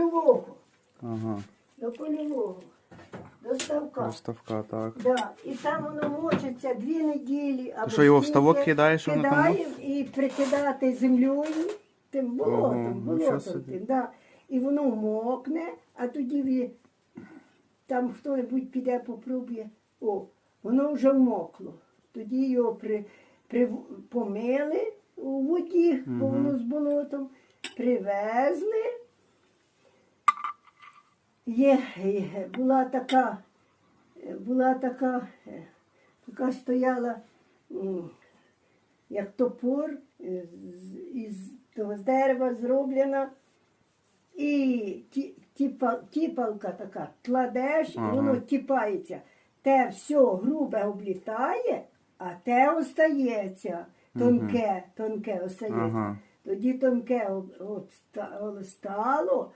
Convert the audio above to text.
польового. Ага. До польового. До ставка. Доставка, так. Да. І там воно мочиться дві неділі. Або що, його в скільки. ставок кидаєш, воно там Кидаємо і прикидати землею, тим болотом, Ого, нічого болотом собі. тим, да. І воно мокне, а тоді ви, там хто-небудь піде попробує, о, воно вже вмокло. Тоді його при, при, помили у воді, бо воно з болотом, привезли. Є, була така, була така, е, така стояла, як топор е, з- із того з дерева зроблена. І ті, тіпа, тіпалка така, кладеш, Ага. і воно тіпається. Те все грубе облітає, а те остається. Тонке, тонке остається. Ага. Тоді тонке об- от ста- стало,